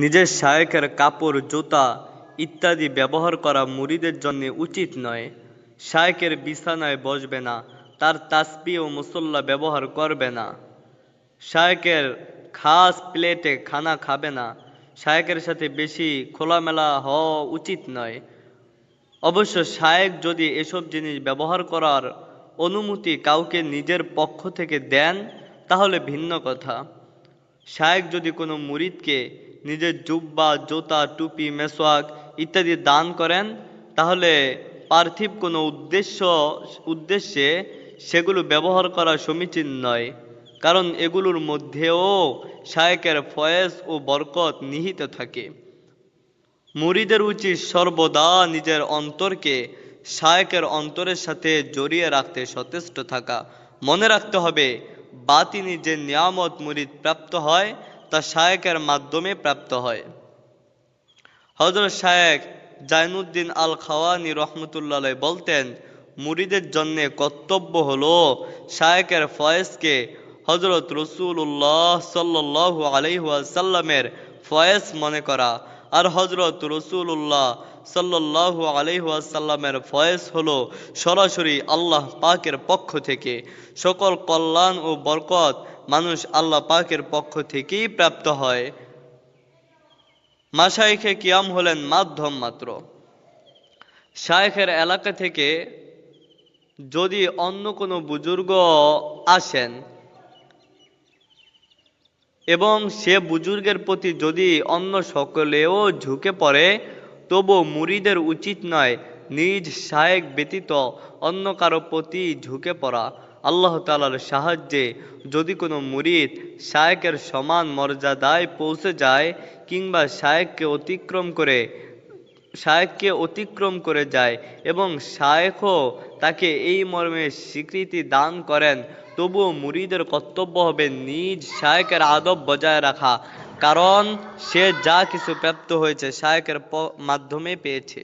নিজের শায়েখের কাপড়, জুতা ইত্যাদি ব্যবহার করা মুরিদের জন্য উচিত নয়। শায়েখের বিছানায় বসবে না, তার তাসপি ও মুসল্লা ব্যবহার করবে না। শায়েখের খাস প্লেটে খানা খাবে না, শায়েখের সাথে বেশি খোলামেলা হওয়া উচিত নয়। অবশ্য শায়েক যদি এসব জিনিস ব্যবহার করার অনুমতি কাউকে নিজের পক্ষ থেকে দেন, তাহলে ভিন্ন কথা। শায়েক যদি কোনো মুরিদকে নিজের জুব্বা, জোতা, টুপি, মেসোয়াক ইত্যাদি দান করেন, তাহলে পার্থিব কোনো উদ্দেশ্য, উদ্দেশ্যে সেগুলো ব্যবহার করা সমীচীন নয়। কারণ এগুলোর মধ্যেও শায়েকের ফয়েজ ও বরকত নিহিত থাকে। মুরিদের উচিত সর্বদা নিজের অন্তরকে শায়েকের অন্তরের সাথে জড়িয়ে রাখতে সচেষ্ট থাকা। মনে রাখতে হবে, বাতিনি যে নিয়ামত মুরিদ প্রাপ্ত হয় তা শায়েকের মাধ্যমে প্রাপ্ত হয়। হজরত শায়েক জাইনুদ্দিন আল খাওয়ানি রহমতুল্লাহ বলতেন মুরিদের জন্য কর্তব্য হলো শায়েকের ফয়েজকে হজরত রসুল্লাহ সাল্লাহ আলহাসাল্লামের ফয়েজ মনে করা। আর হজরত রসুল্লাহ সাল্লাহ আলহাসাল্লামের ফয়েজ হলো সরাসরি আল্লাহ পাকের পক্ষ থেকে। সকল কল্যাণ ও বরকত মানুষ আল্লাহ পাকের পক্ষ থেকেই প্রাপ্ত হয়। মাসাইখে কিয়াম হলেন মাধ্যম মাত্র। শায়েখের এলাকা থেকে যদি অন্য কোনো বুজুর্গ আসেন এবং সে বুজুর্গের প্রতি যদি অন্য সকলেও ঝুঁকে পড়ে তবু মুরিদের উচিত নয়, নিজ শায়েক ব্যতীত অন্য কারও প্রতি ঝুঁকে পড়া। আল্লাহ তালার সাহায্যে যদি কোনো মুরিদ শায়েকের সমান মর্যাদায় পৌঁছে যায় কিংবা শায়েককে অতিক্রম করে, শায়েককে অতিক্রম করে যায় এবং শায়েখও তাকে এই মর্মে স্বীকৃতি দান করেন, তবুও মুরিদের কর্তব্য হবে নিজ শায়েকের আদব বজায় রাখা। কারণ সে যা কিছু প্রাপ্ত হয়েছে শায়েকের মাধ্যমে পেয়েছে।